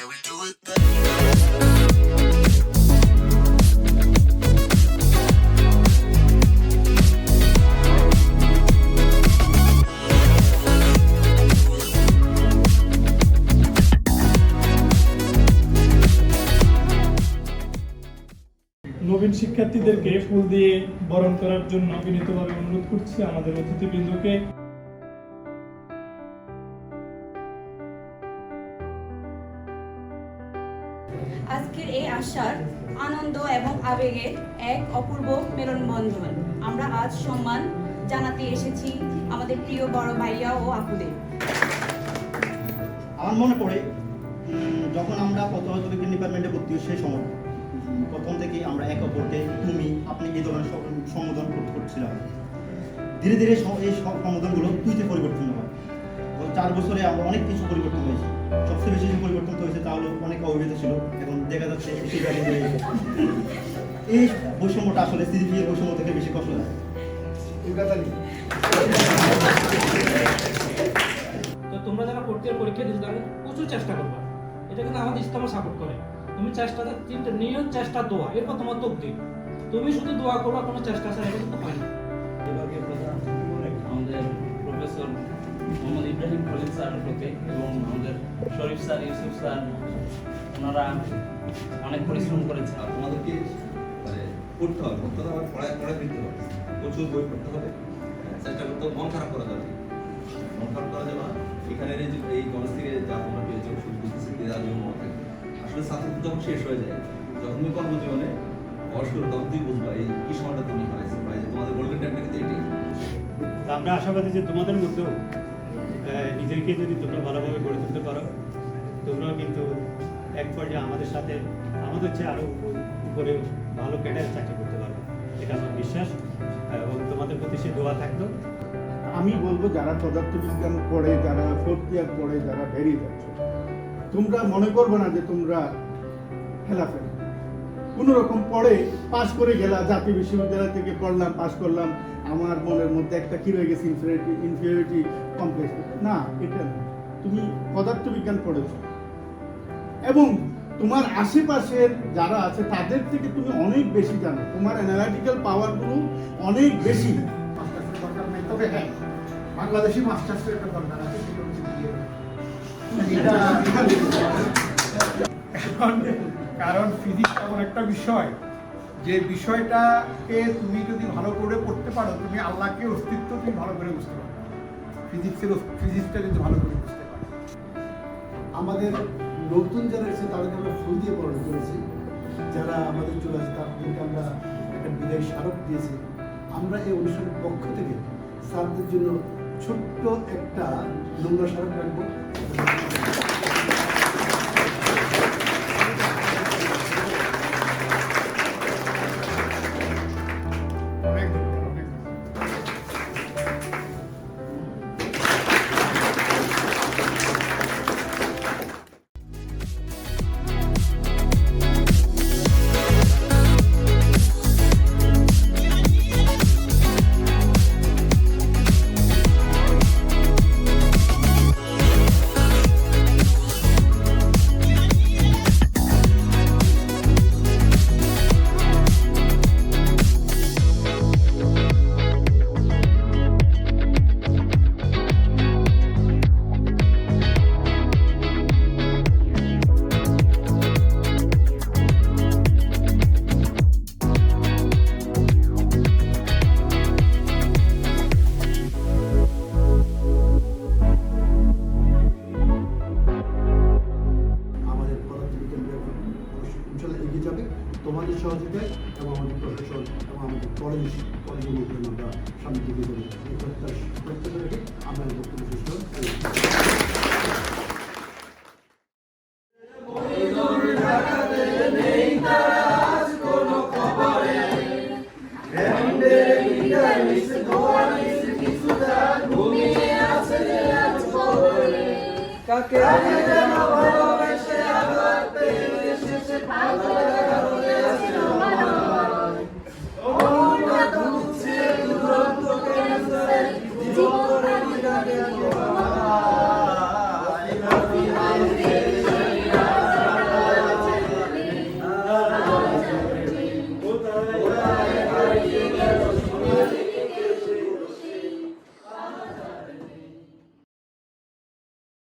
Can we do it? নবীন শিক্ষার্থীদেরকে ফুল দিয়ে বরণ করার জন্য বিনীতভাবে অনুরোধ করছি আমাদের অতিথিবৃন্দকে আজকের এই আশার আনন্দ এবং আবেগের এক অপূর্ব মেলনবন্ধন। আমরা আজ সম্মান জানাতে এসেছি আমাদের প্রিয় বড় ভাইয়া ও আপুদের। আমার মনে পড়ে যখন আমরা পদার্থ বিজ্ঞান ডিপার্টমেন্টে ভর্তি সেই সময়, প্রথম থেকেই আমরা এক অপরকে তুমি, আপনি এই ধরনের সম- সম্বোধন করছিলাম। ধীরে ধীরে এই সম্বোধনগুলো তুইতে পরিবর্তন হয়। চার বছরে আমরা অনেক কিছু পরিবর্তন হয়েছে। সবচেয়ে বেশি যে পরিবর্তন তো হয়েছে তা হলো অনেক অবিভেদ ছিল এখন দেখা যাচ্ছে। এই বৈষম্যটা আসলে স্থিতিশীল বৈষম্য থেকে বেশি কষ্ট দেয়। তো তোমরা যারা ভর্তি পরীক্ষা দিচ্ছ তারা প্রচুর চেষ্টা করবা। এটা কিন্তু আমাদের ইসলামও সাপোর্ট করে। তুমি চেষ্টাটা তিনটা নিয়ত চেষ্টা দোয়া এরপর তোমার তকদির। তুমি শুধু দোয়া করবা কোনো চেষ্টা ছাড়া এটা কিন্তু হয় না। আমাদের প্রফেসর মোহাম্মদ ইব্রাহিম খলিল স্যারের প্রতি এবং আমাদের স্যার ইউসুফ স্যার ওনারা অনেক পরিশ্রম করেছে আর তোমাদেরকে মানে পড়তে হবে পড়তে হবে পড়ায় পড়ায় ফিরতে হবে। প্রচুর বই পড়তে হবে। চেষ্টা করতে হবে, মন খারাপ করা যাবে। মন খারাপ করা যাবে না। এখানে এই যে এই কলেজ থেকে যা তোমরা পেয়েছ শুধু বুঝতেছি যে যার জন্য থাকে আসলে ছাত্র যখন শেষ হয়ে যায় যখন তুমি কর্মজীবনে বয়স্ক তখন তুমি বুঝবা এই কি সময়টা তুমি হারাইছো বা তোমাদের গোল্ডেন টাইমটা কিন্তু এটাই। তা আমরা আশাবাদী যে তোমাদের মধ্যেও নিজেকে যদি তোমরা ভালোভাবে গড়ে তোমরাও কিন্তু এক পর্যায়ে আমাদের সাথে, আমাদের চেয়ে আরও উপরে ভালো ক্যাডার চাকরি করতে পারো এটা আমার বিশ্বাস, এবং তোমাদের প্রতি সে দোয়া থাকতো আমি বলব, যারা পদার্থবিজ্ঞান পড়ে, যারা ফোর্থ ইয়ার পড়ে, যারা বেরিয়ে যাচ্ছে, তোমরা মনে করবে না যে তোমরা খেলাফেল কোনো রকম পড়ে, পাশ করে গেলা, জাতীয় বিশ্ববিদ্যালয় থেকে পড়লাম, পাশ করলাম, আমার মনের মধ্যে একটা কি রয়ে গেছে ইনফিরিটি ইনফিরিটি কমপ্লেক্স না, এটা তুমি পদার্থবিজ্ঞান পড়েছো। এবং তোমার আশেপাশের যারা আছে, তাদের থেকে তুমি অনেক বেশি জানো। তোমার অ্যানালাইটিক্যাল পাওয়ারগুলো অনেক বেশি। হ্যাঁ বাংলাদেশি মাস্টার্সের কারণ ফিজিক্স এমন একটা বিষয়, যে বিষয়টাকে তুমি যদি ভালো করে পড়তে পারো, তুমি আল্লাহকে অস্তিত্ব তুমি ভালো করে বুঝতে পারো ফিজিক্সের ফিজিক্সটা যদি ভালো করে বুঝতে পারো আমাদের নতুন যারা এসেছে তাদেরকে আমরা ফুল দিয়ে বরণ করেছি। যারা আমাদের চলে আসে, তাদেরকে আমরা একটা বিদায় স্মারক দিয়েছি। আমরা এই অনুষ্ঠানের পক্ষ থেকে স্যারদের জন্য ছোট্ট একটা নোংরা স্মারক রাখব। যাবে, তোমাদের সহযোগিতায় এবং আমাদের প্রশাসন এবং আমাদের কলেজ, কলেজের মধ্যে আমরা সামনে দিকে যাব এই প্রত্যাশ, প্রত্যাশা রেখে আমরা বক্তব্য শেষ কাকে